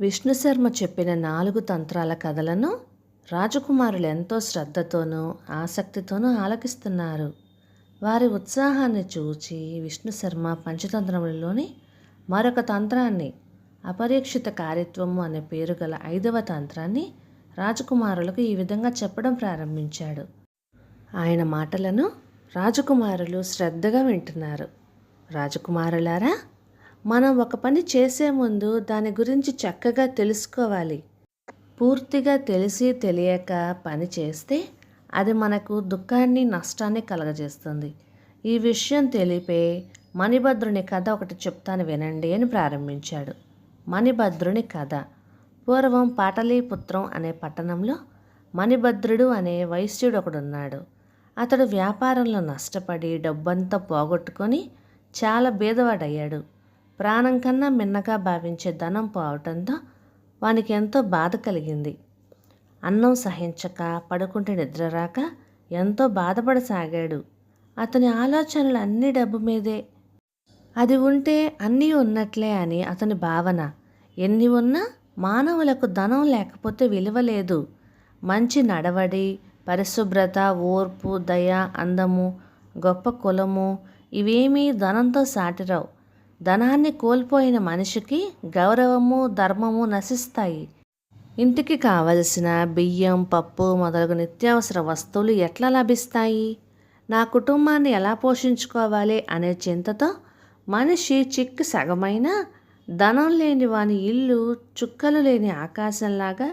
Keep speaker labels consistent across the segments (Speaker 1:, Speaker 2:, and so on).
Speaker 1: విష్ణుశర్మ చెప్పిన నాలుగు తంత్రాల కథలను రాజకుమారులు ఎంతో శ్రద్ధతోనూ ఆసక్తితోనూ ఆలకిస్తున్నారు. వారి ఉత్సాహాన్ని చూచి విష్ణుశర్మ పంచతంత్రములలోని మరొక తంత్రాన్ని అపరీక్షిత కార్యత్వము అనే పేరు గల ఐదవ తంత్రాన్ని రాజకుమారులకు ఈ విధంగా చెప్పడం ప్రారంభించాడు. ఆయన మాటలను రాజకుమారులు శ్రద్ధగా వింటున్నారు. రాజకుమారులారా మనం ఒక పని చేసే ముందు దాని గురించి చక్కగా తెలుసుకోవాలి. పూర్తిగా తెలిసి తెలియక పని చేస్తే అది మనకు దుఃఖాన్ని నష్టాన్ని కలగజేస్తుంది. ఈ విషయం తెలిపే మణిభద్రుని కథ ఒకటి చెప్తాను వినండి అని ప్రారంభించాడు. మణిభద్రుని కథ. పూర్వం పాటలీపుత్రం అనే పట్టణంలో మణిభద్రుడు అనే వైశ్యుడు ఒకడున్నాడు. అతడు వ్యాపారంలో నష్టపడి డబ్బంతా పోగొట్టుకొని చాలా బీదవాడయ్యాడు. ప్రాణం కన్నా మిన్నగా భావించే ధనం పోవటంతో వానికి ఎంతో బాధ కలిగింది. అన్నం సహించక పడుకుంటే నిద్ర రాక ఎంతో బాధపడసాగాడు. అతని ఆలోచనలు అన్ని డబ్బు మీదే. అది ఉంటే అన్నీ ఉన్నట్లే అని అతని భావన. ఎన్ని ఉన్నా మానవులకు ధనం లేకపోతే విలువ లేదు. మంచి నడవడి పరిశుభ్రత ఓర్పు దయ అందము గొప్ప కులము ఇవేమీ ధనంతో సాటిరావు. ధనాన్ని కోల్పోయిన మనిషికి గౌరవము ధర్మము నశిస్తాయి. ఇంటికి కావలసిన బియ్యం పప్పు మొదలగు నిత్యావసర వస్తువులు ఎట్లా లభిస్తాయి? నా కుటుంబాన్ని ఎలా పోషించుకోవాలి అనే చింతతో మనిషి చిక్కు సగమైన ధనం లేని వాని ఇల్లు చుక్కలు లేని ఆకాశంలాగా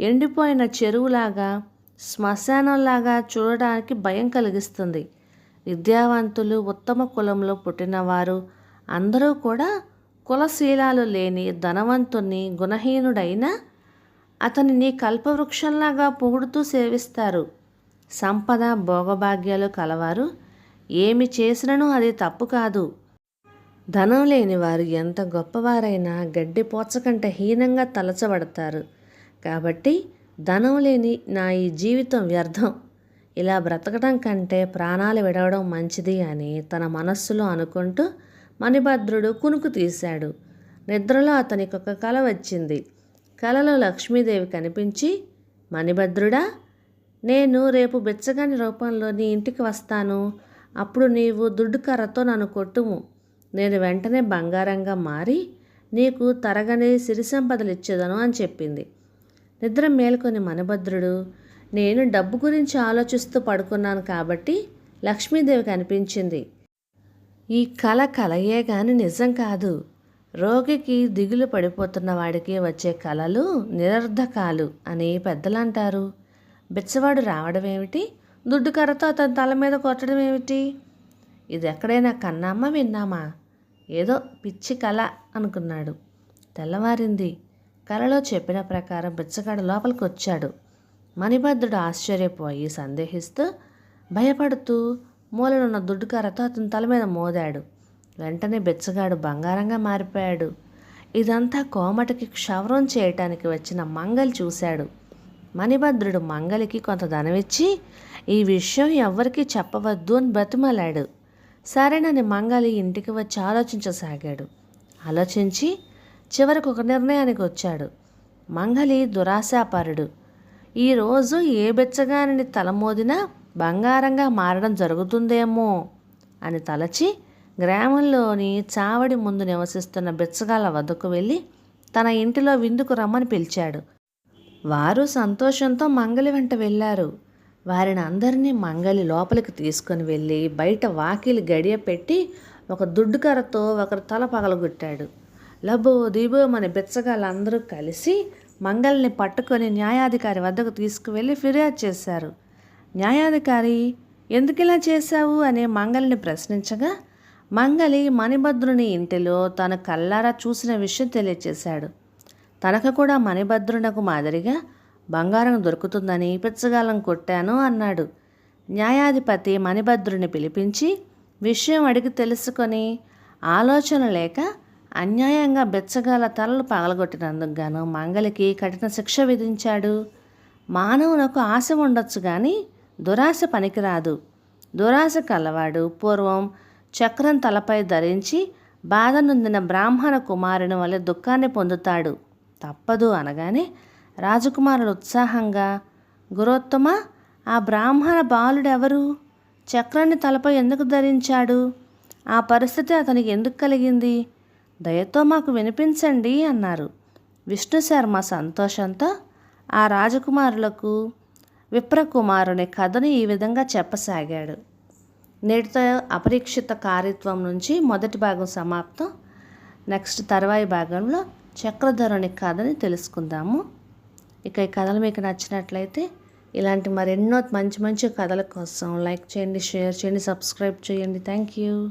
Speaker 1: ఎండిపోయిన చెరువులాగా శ్మశానంలాగా చూడడానికి భయం కలిగిస్తుంది. విద్యావంతులు ఉత్తమ కులంలో పుట్టినవారు అందరూ కూడా కులశీలాలు లేని ధనవంతుని గుణహీనుడైన అతనిని కల్పవృక్షంలాగా పొగుడుతూ సేవిస్తారు. సంపద భోగభాగ్యాలు కలవారు. ఏమి చేసినను అది తప్పు కాదు. ధనం లేని వారు ఎంత గొప్పవారైనా గడ్డి పోచకంటే హీనంగా తలచబడతారు. కాబట్టి ధనం లేని నా ఈ జీవితం వ్యర్థం. ఇలా బ్రతకడం కంటే ప్రాణాలు విడవడం మంచిది అని తన మనస్సులో అనుకుంటూ మణిభద్రుడు కునుకు తీశాడు. నిద్రలో అతనికి ఒక కల వచ్చింది. కలలో లక్ష్మీదేవి కనిపించి మణిభద్రుడా నేను రేపు బెచ్చగాని రూపంలో నీ ఇంటికి వస్తాను. అప్పుడు నీవు దుడ్డు కర్రతో నన్ను కొట్టుము. నేను వెంటనే బంగారంగా మారి నీకు తరగని సిరి సంపదలు ఇచ్చేదను అని చెప్పింది. నిద్ర మేల్కొని మణిభద్రుడు నేను డబ్బు గురించి ఆలోచిస్తూ పడుకున్నాను కాబట్టి లక్ష్మీదేవి కనిపించింది. ఈ కల కలయే గాని నిజం కాదు. రోగికి దిగులు పడిపోతున్న వాడికి వచ్చే కళలు నిరర్ధకాలు అని పెద్దలు అంటారు బిచ్చవాడు రావడం ఏమిటి దుడ్డు కర్రతో అతని తల మీద కొట్టడం ఏమిటి ఇది ఎక్కడైనా కన్నామా విన్నామా? ఏదో పిచ్చి కళ అనుకున్నాడు. తెల్లవారింది. కలలో చెప్పిన ప్రకారం బిచ్చగాడు లోపలికి వచ్చాడు మణిభద్రుడు ఆశ్చర్యపోయి సందేహిస్తూ భయపడుతూ మూలనున్న దుడ్డుకారతో అతని తల మీద మోదాడు. వెంటనే బెచ్చగాడు బంగారంగా మారిపోయాడు. ఇదంతా కోమటకి క్షవరం చేయటానికి వచ్చిన మంగలి చూశాడు. మణిభద్రుడు మంగలికి కొంత ధనమిచ్చి ఈ విషయం ఎవ్వరికీ చెప్పవద్దు అని బ్రతిమలాడు. సరేనని మంగలి ఇంటికి వచ్చి ఆలోచించసాగాడు. ఆలోచించి చివరకు ఒక నిర్ణయానికి వచ్చాడు. మంగలి దురాశాపరుడు. ఈరోజు ఏ బెచ్చగానిని తలమోదినా బంగారంగా మారడం జరుగుతుందేమో అని తలచి గ్రామంలోని చావడి ముందు నివసిస్తున్న బిచ్చగాళ్ళ వద్దకు వెళ్ళి తన ఇంటిలో విందుకు రమ్మని పిలిచాడు. వారు సంతోషంతో మంగలి వెంట వెళ్ళారు. వారిని అందరినీ మంగలి లోపలికి తీసుకొని వెళ్ళి బయట వాకిలి గడియ పెట్టి ఒక దుడ్డు కర్రతో ఒకరు తల పగలగొట్టాడు. లబో దిబో మన బిచ్చగాళ్ళందరూ కలిసి మంగల్ని పట్టుకొని న్యాయాధికారి వద్దకు తీసుకువెళ్ళి ఫిర్యాదు చేశారు. న్యాయాధికారి ఎందుకిలా చేశావు? అనే మంగలిని ప్రశ్నించగా మంగలి మణిభద్రుని ఇంటిలో తన కల్లారా చూసిన విషయం తెలియచేశాడు. తనకు కూడా మణిభద్రునకు మాదిరిగా బంగారం దొరుకుతుందని పిచ్చగాలం కొట్టాను అన్నాడు. న్యాయాధిపతి మణిభద్రుని పిలిపించి విషయం అడిగి తెలుసుకొని ఆలోచన లేక అన్యాయంగా బెచ్చగాల తలలు పగలగొట్టినందుకు గాను మంగలికి కఠిన శిక్ష విధించాడు. మానవునకు ఆశ ఉండొచ్చు కానీ దురాశ పనికిరాదు. దురాశ కలవాడు పూర్వం చక్రం తలపై ధరించి బాధ నొందిన బ్రాహ్మణ కుమారుని వల్ల దుఃఖాన్ని పొందుతాడు. తప్పదు అనగానే రాజకుమారుడు ఉత్సాహంగా గురోత్తమ ఆ బ్రాహ్మణ బాలుడెవరు చక్రాన్ని తలపై ఎందుకు ధరించాడు? ఆ పరిస్థితి అతనికి ఎందుకు కలిగింది? దయతో మాకు వినిపించండి అన్నారు. విష్ణు శర్మ సంతోషంతో ఆ రాజకుమారులకు విప్రకుమారుని కథను ఈ విధంగా చెప్పసాగాడు. నేటితో అపరీక్షిత కారిత్వం నుంచి మొదటి భాగం సమాప్తం. నెక్స్ట్ తర్వాయి భాగంలో చక్రధరుని కథని తెలుసుకుందాము. ఇక ఈ కథలు మీకు నచ్చినట్లయితే ఇలాంటి మరెన్నో మంచి మంచి కథల కోసం లైక్ చేయండి షేర్ చేయండి సబ్స్క్రైబ్ చేయండి. Thank you.